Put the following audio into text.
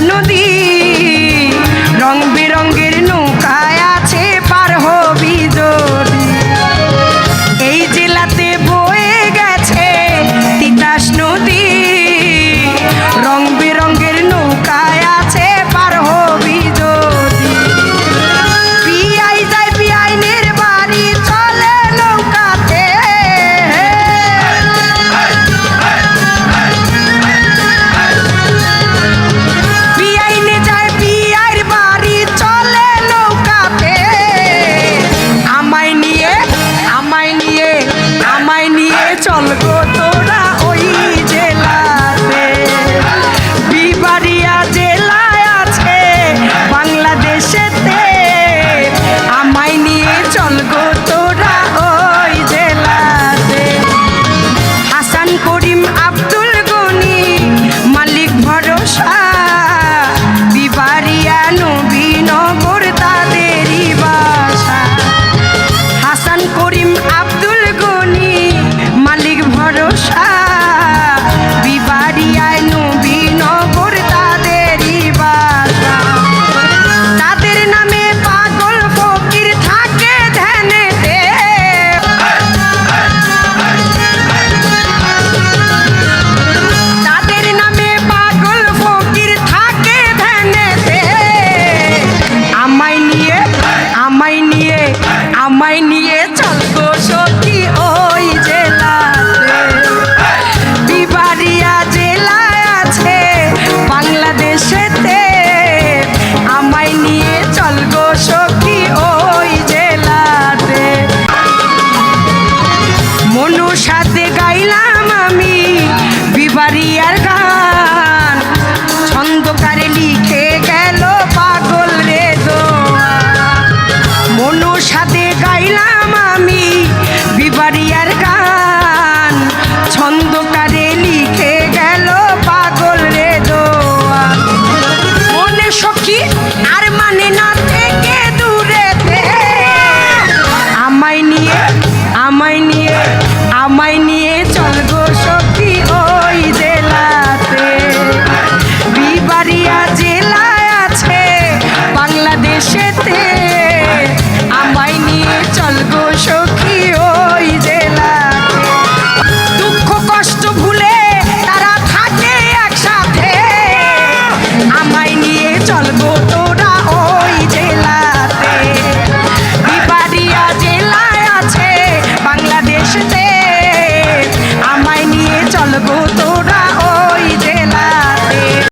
নদী চল গো তোরা। তোমায় নিয়ে চলতো সত্যি ওই জেলাতে। বিবারিয়া জেলা আছে বাংলাদেশেতে। আমায় নিয়ে চলবো সখী ও আমায় নিয়ে আমায় নিয়ে